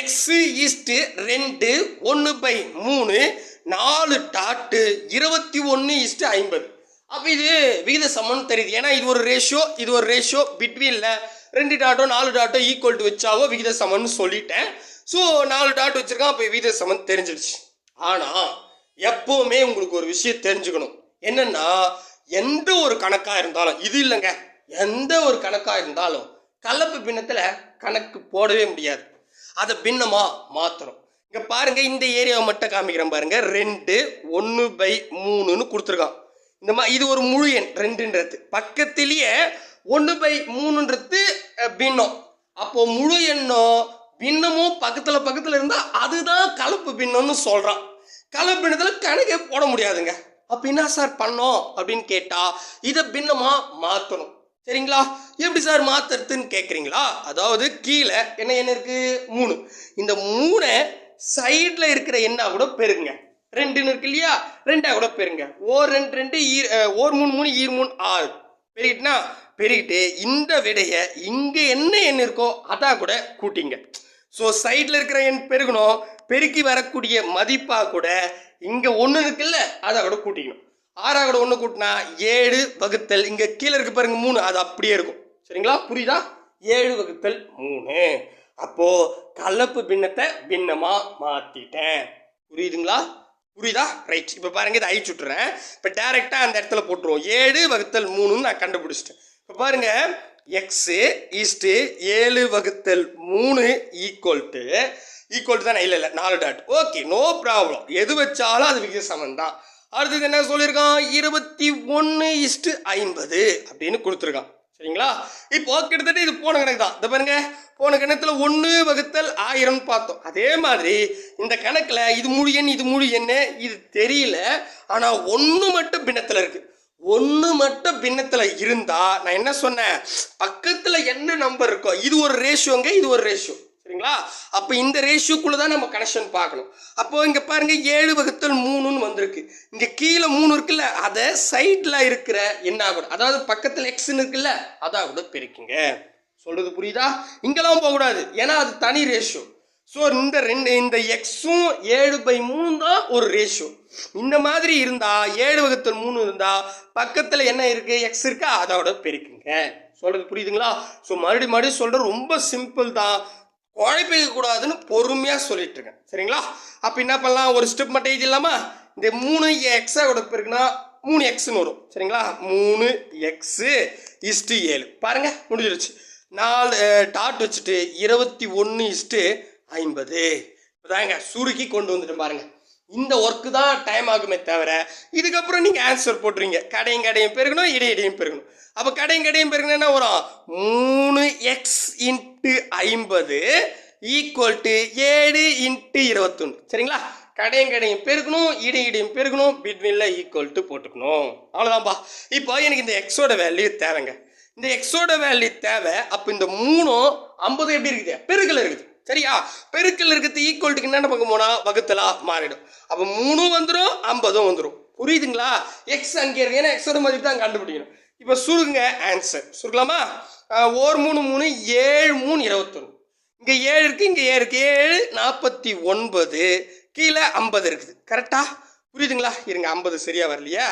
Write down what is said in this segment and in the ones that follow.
X east ரெண்டு ஒன்று by மூணு நாலு டாட்டு இருபத்தி ஒன்று ஈஸ்ட்டு ஐம்பது. அப்போ இது விகித சமன் தெரியுது. ஏன்னா இது ஒரு ரேஷியோ இது ஒரு ரேஷியோ பிட்வீனில் ரெண்டு டாட்டோ நாலு டாட்டோ ஈக்குவல் டு வச்சாவோ விகித சமன் சொல்லிட்டேன். ஸோ நாலு டாட் வச்சுருக்கேன் அப்போ விகித சமன் தெரிஞ்சிடுச்சு ஆனால் எப்போவுமே உங்களுக்கு ஒரு விஷயம் தெரிஞ்சுக்கணும். என்னென்னா எந்த ஒரு கணக்காக இருந்தாலும் இது இல்லைங்க. எந்த ஒரு கணக்காக இருந்தாலும் கலப்பு பின்னத்தில் கணக்கு போடவே முடியாது. அதை பின்னமாக மாற்றணும் இங்கே பாருங்க இந்த ஏரியாவை மட்டும் காமிக்கிறேன் பாருங்க. ரெண்டு ஒன்று பை மூணுன்னு கொடுத்துருக்கான். இந்த மாதிரி இது ஒரு முழு எண் ரெண்டுன்றது. பக்கத்திலேயே ஒன்று பை மூணுன்றது பின்னம். அப்போ முழு எண்ணம் பின்னமும் பக்கத்தில் பக்கத்தில் இருந்தால் அதுதான் கலப்பு பின்னம்னு சொல்கிறான் கலப்பு பின்னத்தில் கணக்கே போட முடியாதுங்க. அப்போ என்ன சார் பண்ணோம் அப்படின்னு கேட்டால் இதை பின்னமாக மாற்றணும் சரிங்களா? எப்படி சார் மாத்துறதுன்னு கேட்குறீங்களா அதாவது கீழே என்ன என்ன இருக்கு? மூணு. இந்த மூணை சைடில் இருக்கிற எண்ணா கூட பெருங்க ரெண்டுன்னு இருக்கு இல்லையா? ரெண்டாக கூட பெருங்க. ஓர் ரெண்டு ரெண்டு ஈர் ஓர் மூணு மூணு ஈர் மூணு ஆறு. பெருகிட்டுனா பெருகிட்டு இந்த விடையை இங்கே என்ன எண் இருக்கோ அதான் கூட கூட்டிங்க. ஸோ சைடில் இருக்கிற எண் பெருகணும். பெருக்கி வரக்கூடிய மதிப்பாக கூட இங்கே ஒன்று இருக்குல்ல அதை கூட கூட்டிக்கணும். ஆறா கூட ஒன்று கூட்டினா ஏழு வகுத்தல். இங்கே கீழே இருக்கு பாருங்க மூணு. அது அப்படியே இருக்கும். சரிங்களா? புரியுதா? ஏழு வகுத்தல் மூணு. அப்போ கலப்பு பின்னத்தை பின்னமா மாத்திட்டேன். புரியுதுங்களா? புரியுதா? ரைட் இப்போ பாருங்க இதை அழிச்சு விட்டுறேன். இப்போ டேரெக்டாக அந்த இடத்துல போட்டுருவோம். ஏழு வகுத்தல் மூணுன்னு நான் கண்டுபிடிச்சிட்டேன். இப்போ பாருங்க எக்ஸு ஈஸ்ட்டு ஏழு வகுத்தல் மூணு ஈக்குவல் டு ஈக்குவல் தானே? இல்லை இல்லை நாலு டாட் ஓகே நோ ப்ராப்ளம் எது வச்சாலும் அது விகித சமம் தான் அடுத்தது என்ன சொல்லியிருக்கான்? இருபத்தி ஒன்று இஸ்ட்டு ஐம்பது அப்படின்னு கொடுத்துருக்கான். சரிங்களா? இப்போ கிட்டத்தட்ட இது போன கணக்கு தான். இந்த பாருங்க. போன கணக்கில் ஒன்று வகுத்தல் ஆயிரம்னு பார்த்தோம். அதே மாதிரி இந்த கணக்கில் இது முழு எண் இது முழு எண் இது தெரியல. ஆனால் ஒன்று மட்டும் பின்னத்தில் இருக்குது ஒன்று மட்டும் பின்னத்தில் இருந்தால் நான் என்ன சொன்னேன்? பக்கத்தில் என்ன நம்பர் இருக்கோ இது ஒரு ரேஷியோங்க இது ஒரு ரேஷியோ சரிங்களா? அப்போ இந்த ரேஷியோக்குள்ளே தான் நம்ம கனெக்ஷன் பார்க்கணும். அப்போது இங்கே பாருங்கள் ஏழு வகுத்தல் மூணுன்னு வந்திருக்கு. இங்கே கீழே மூணு இருக்குல்ல அதை சைடில் இருக்கிற என்ன ஆகும் அதாவது பக்கத்தில் எக்ஸ்ன்னு இருக்குல்ல அதாக கூட பெருக்குங்க. சொல்கிறது புரியுதா? இங்கெல்லாம் போகக்கூடாது. ஏன்னா அது தனி ரேஷியோ ஸோ இந்த ரெண்டு இந்த எக்ஸும் ஏழு பை மூணு தான் ஒரு ரேஷியோ இந்த மாதிரி இருந்தால் ஏழு வகுத்தல் மூணு இருந்தால் பக்கத்தில் என்ன இருக்குது எக்ஸ் இருக்கா அதோட பெருக்குங்க. சொல்கிறது புரியுதுங்களா? ஸோ மறுபடியும் மறுபடியும் சொல்கிறது ரொம்ப சிம்பிள் தான். குழப்பிக்க கூடாதுன்னு பொறுமையாக சொல்லிட்டு இருக்கேன். சரிங்களா? அப்போ என்ன பண்ணலாம்? ஒரு ஸ்டெப் மட்டும் இல்லாமல் இந்த மூணு எக்ஸாக கொடுப்பிருக்குன்னா மூணு எக்ஸ்னு வரும். சரிங்களா? மூணு எக்ஸு இஸ்ட்டு ஏழு. பாருங்க முடிஞ்சிருச்சு. நாலு டாட் வச்சுட்டு இருபத்தி ஒன்று இஸ்ட்டு ஐம்பது. இப்போதாங்க சுருக்கி கொண்டு வந்துட்டு பாருங்கள் இந்த ஒர்க்கு தான் டைம் ஆகுமே தவிர இதுக்கப்புறம் நீங்கள் ஆன்சர் போட்டுருங்க கடையும் கடையும் பெருகணும் இடை இடையும் பெருகணும். அப்போ கடையும் கடையும் பெருகணும் என்ன வரும்? மூணு எக்ஸ் இன்ட்டு ஐம்பது ஈக்குவல் டு ஏழு இன்ட்டு இருபத்தொன்று சரிங்களா? கடையும் கடையும் பெருக்கணும் இடி இடையும் பெருக்கணும் பிட்வீனில் ஈக்குவல் டு போட்டுக்கணும். அவ்வளோதான்ப்பா இப்போ எனக்கு இந்த எக்ஸோட வேல்யூ தேவைங்க. இந்த எக்ஸோட வேல்யூ தேவை. அப்போ இந்த மூணும் ஐம்பது எப்படி இருக்குது? பெருக்கல் இருக்குது. சரியா? பெருக்கில் இருக்கிறது ஈக்குவல்ட்டுக்கு என்னென்ன பக்கம் போனால் வகுத்தலாக மாறிடும். அப்போ மூணும் வந்துடும் ஐம்பதும் வந்துடும் புரியுதுங்களா? எக்ஸ் அங்கே இருக்கு. ஏன்னா எக்ஸோட மதிப்பு தான் கண்டுபிடிக்கணும். இப்போ சுருங்க ஆன்சர் சுருக்கலாமா? ஓர் மூணு மூணு ஏழு மூணு இருபத்தொன்று இங்கே ஏழு இருக்குது இங்கே ஏழு இருக்குது ஏழு நாற்பத்தி ஒன்பது. கீழே ஐம்பது இருக்குது. கரெக்டா புரியுதுங்களா? இருங்க ஐம்பது சரியாக வரலையா?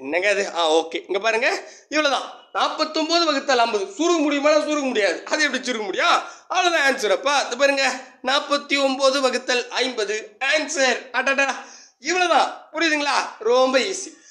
என்னங்க அது? ஆ ஓகே இங்கே பாருங்கள் இவ்வளோதான் நாற்பத்தொம்போது வகுத்தால் ஐம்பது. சுருங்க முடியுமா சுருக முடியாது. அது எப்படி சுருங்க முடியும்? அவ்வளோதான் ஆன்சர் அப்பா அது பாருங்க. நாற்பத்தி ஒம்பது வகுத்தல் ஐம்பது. ஆன்சர் அடடா. இவ்வளோதான் புரியுதுங்களா? ரொம்ப ஈஸி